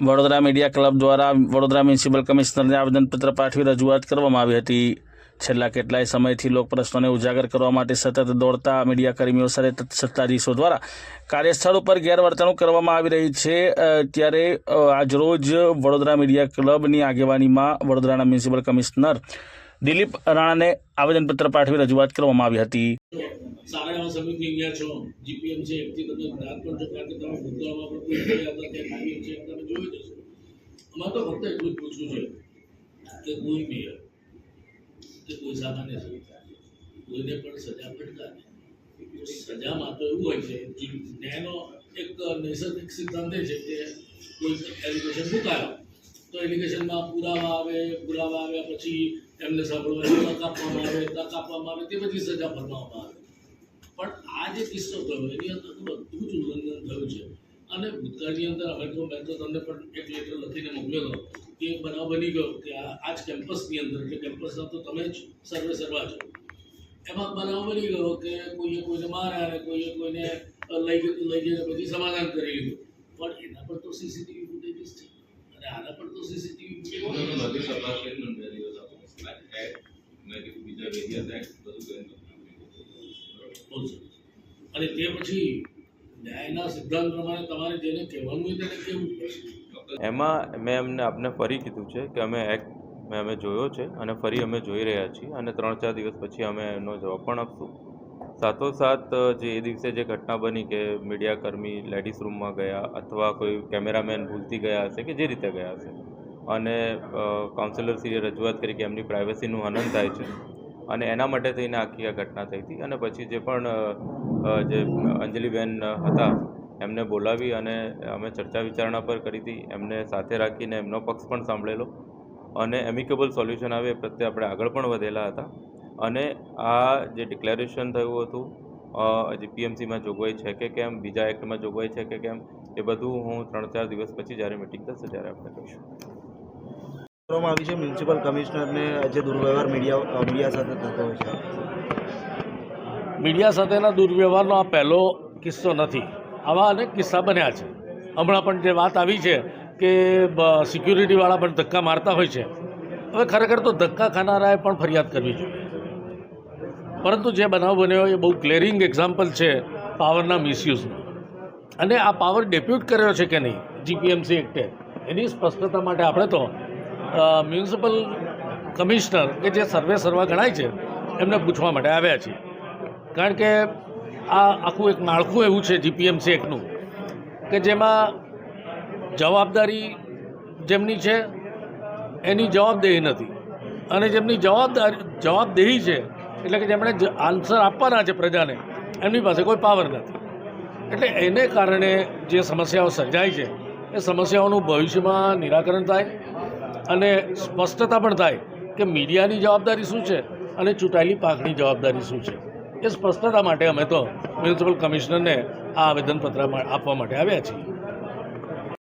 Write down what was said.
Vadodara media club દ્વારા Vadodara municipal કમિશનરને આવેદનપત્ર પાઠવી રજૂઆત કરવામાં આવી હતી. છેલ્લા કેટલાય સમયથી લોકપ્રશ્નોને ઉજાગર કરવા માટે સતત દોડતા મીડિયા કર્મીઓ સાથે સત્તાધીશો દ્વારા કાર્યસ્થળ ઉપર ગેરવર્તણૂક કરવામાં આવી રહી છે. ત્યારે આજરોજ વડોદરા મીડિયા ક્લબની આગેવાનીમાં વડોદરાના મ્યુનિસિપલ કમિશનર દિલીપ રાણાને આવેદનપત્ર પાઠવી રજૂઆત કરવામાં આવી હતી. કે કોઈ કે કોઈ બી કોઈને પણ સજા પડતા સજામાં તો એવું હોય છે ન્યાયનો એક નૈસર્ગિક સિદ્ધાંત છે કે કોઈ એલિગેશન મુકાયો તો એલિગેશનમાં પુરાવા આવે, પુરાવા આવ્યા પછી એમને સાંભળવાની તક આપવામાં આવે તક આપવામાં આવે, તે પછી સજા ફરમાવવામાં આવે. પણ આ જે કિસ્સો થયો, એની અંદર બધું જ ઉલ્લંઘન થયું છે. અને ભૂતકાળની અંદર હવે તો મેં તો તમને પણ એક લેટર લખીને મોકલ્યો હતો કે બનાવ બની ગયો કે આ જ કેમ્પસની અંદર, એટલે કેમ્પસના તો તમે જ સર્વે સર્વા છો. એમાં બનાવ બની ગયો કે કોઈએ કોઈને માર્યા અને કોઈએ કોઈને લઈ ગયું લઈ જઈને પછી સમાધાન કરી લીધું. પણ એના પર તો સીસીટીવી ફૂટેજીસ છે. આના પર તો સીસીટીવી બધી તપાસ કરી મેં કીધું બીજા બધું અને તે પછી ન્યાયના સિદ્ધાંત પ્રમાણે તમારે જેને કહેવાનું હોય તેને કેવું પડશે એમાં મેં એમને આપને ફરી કીધું છે કે અમે એક્ટ મેં અમે જોયો છે અને ફરી અમે જોઈ રહ્યા છીએ અને ત્રણ ચાર દિવસ પછી અમે એનો જવાબ પણ આપશું. સાથોસાથ જે એ દિવસે જે ઘટના બની કે મીડિયાકર્મી લેડીઝ રૂમમાં ગયા અથવા કોઈ કેમેરામેન ભૂલતી ગયા હશે કે જે રીતે ગયા હશે. અને કાઉન્સિલરશ્રીએ રજૂઆત કરી કે એમની પ્રાઇવસીનું હનન થાય છે. અને એના માટે થઈને આખી આ ઘટના થઈ હતી. અને પછી જે પણ જે અંજલિબેન હતા, એમને બોલાવી અને અમે ચર્ચા વિચારણા પર કરી હતી. એમને સાથે રાખીને એમનો પક્ષ પણ સાંભળેલો. અને એમિકેબલ સોલ્યુશન આવે એ પ્રત્યે આપણે આગળ પણ વધેલા હતા. અને આ જે ડિક્લેરેશન થયું હતું જે પીએમસીમાં જોગવાઈ છે કે કેમ બીજા એક્ટમાં જોગવાઈ છે કે કેમ એ બધું હું ત્રણ ચાર દિવસ પછી જ્યારે મિટિંગ થશે ત્યારે આપણે કહીશું. કરવામાં આવી છે મ્યુનિસિપલ કમિશનરને જે દુર્વ્યવહાર મીડિયા મીડિયા સાથે થતો હોય છે. મીડિયા સાથેના દુર્વ્યવહારનો આ પહેલો કિસ્સો નથી. આવા અનેક કિસ્સા બન્યા છે. હમણાં પણ જે વાત આવી છે કે સિક્યુરિટીવાળા પણ ધક્કા મારતા હોય છે. હવે ખરેખર તો ધક્કા ખાનારાએ પણ ફરિયાદ કરવી જોઈએ. પરંતુ જે બનાવ બન્યો એ બહુ ક્લિયરિંગ એક્ઝામ્પલ છે પાવરના મિસયુઝનો અને આ પાવર ડેપ્યુટ કર્યો છે કે નહીં? જીપીએમસી એક્ટે એની સ્પષ્ટતા માટે આપણે તો મ્યુનિસિપલ કમિશનર કે જે સર્વે સર્વા ગણાય છે, એમને પૂછવા માટે આવ્યા છીએ. કારણ કે આ આખું એક માળખું એવું છે જીપીએમસી એક્ટનું કે જેમાં જવાબદારી જેમની છે એની જવાબદેહી નથી. અને જેમની જવાબદારી, જવાબદેહી છે એટલે કે જેમણે આન્સર આપવાના છે પ્રજાને, એમની પાસે કોઈ પાવર નથી. એટલે એને કારણે જે સમસ્યાઓ સર્જાય છે, એ સમસ્યાઓનું ભવિષ્યમાં નિરાકરણ થાય અને સ્પષ્ટતા પણ થાય કે મીડિયાની જવાબદારી શું છે અને ચૂંટાયેલી પાકની જવાબદારી શું છે. એ સ્પષ્ટતા માટે અમે તો મ્યુનિસિપલ કમિશનરને આ આવેદનપત્ર આપવા માટે આવ્યા છીએ.